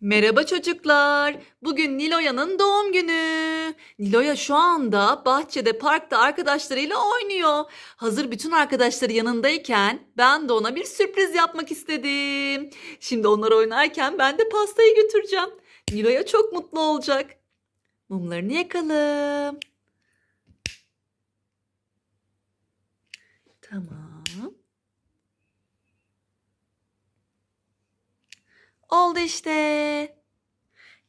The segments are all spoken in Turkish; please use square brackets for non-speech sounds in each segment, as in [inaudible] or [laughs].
Merhaba çocuklar. Bugün Niloya'nın doğum günü. Niloya şu anda bahçede parkta arkadaşlarıyla oynuyor. Hazır bütün arkadaşları yanındayken ben de ona bir sürpriz yapmak istedim. Şimdi onlar oynarken ben de pastayı götüreceğim. Niloya çok mutlu olacak. Mumlarını yakalım. Tamam. Oldu işte.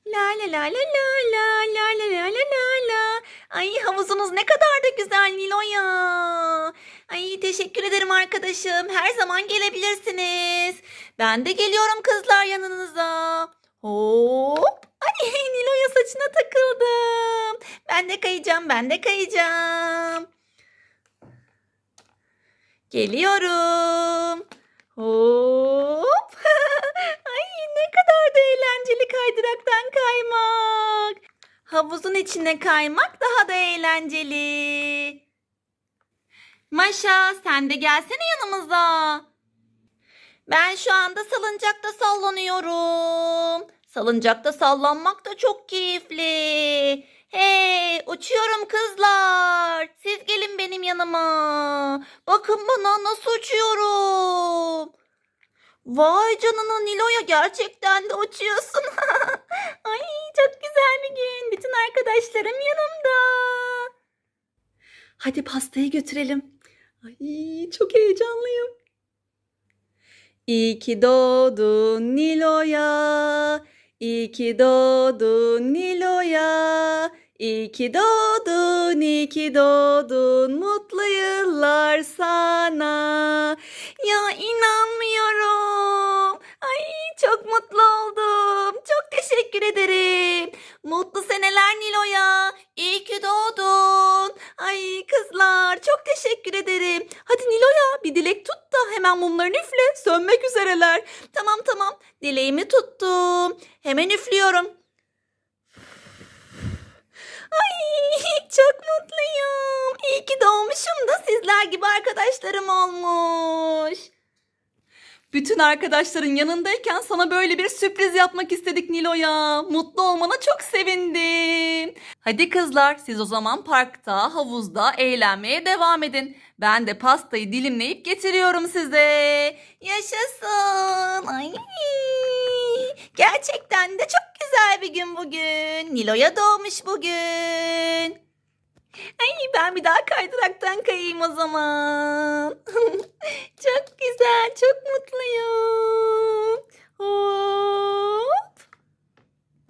La la la la la la la la la la la la. Ay havuzunuz ne kadar da güzel Nilo'ya. Ay teşekkür ederim arkadaşım. Her zaman gelebilirsiniz. Ben de geliyorum kızlar yanınıza. Hop. Ay Nilo'ya saçına takıldım. Ben de kayacağım, ben de kayacağım. Geliyorum. Hop. Ay ne kadar da eğlenceli kaydıraktan kaymak. Havuzun içine kaymak daha da eğlenceli. Maşa sen de gelsene yanımıza. Ben şu anda salıncakta sallanıyorum. Salıncakta sallanmak da çok keyifli. Hey uçuyorum kızlar. Siz gelin benim yanıma. Bakın bana nasıl uçuyorum. Vay canına Nilo'ya gerçekten de uçuyorsun. [laughs] Ay çok güzel bir gün. Bütün arkadaşlarım yanımda. Hadi pastayı götürelim. Ay çok heyecanlıyım. İyi ki doğdun Nilo'ya. İyi ki doğdun Nilo'ya. İyi ki doğdun, iyi ki doğdun. Mutlu yıllar sana. Ya inanmıyorum. Kızlar çok teşekkür ederim. Hadi Nilo'ya bir dilek tut da hemen mumlarını üfle. Sönmek üzereler. Tamam tamam. Dileğimi tuttum. Hemen üflüyorum. Ay çok mutluyum. İyi ki doğmuşum da sizler gibi arkadaşlarım olmuş. Bütün arkadaşların yanındayken sana böyle bir sürpriz yapmak istedik Nilo'ya. Mutlu olmana çok sevindim. Hadi kızlar siz o zaman parkta, havuzda eğlenmeye devam edin. Ben de pastayı dilimleyip getiriyorum size. Yaşasın. Ay. Gerçekten de çok güzel bir gün bugün. Nilo'ya doğmuş bugün. Ay ben bir daha kaydıraktan kayayım o zaman. [laughs] çok güzel, çok mutluyum.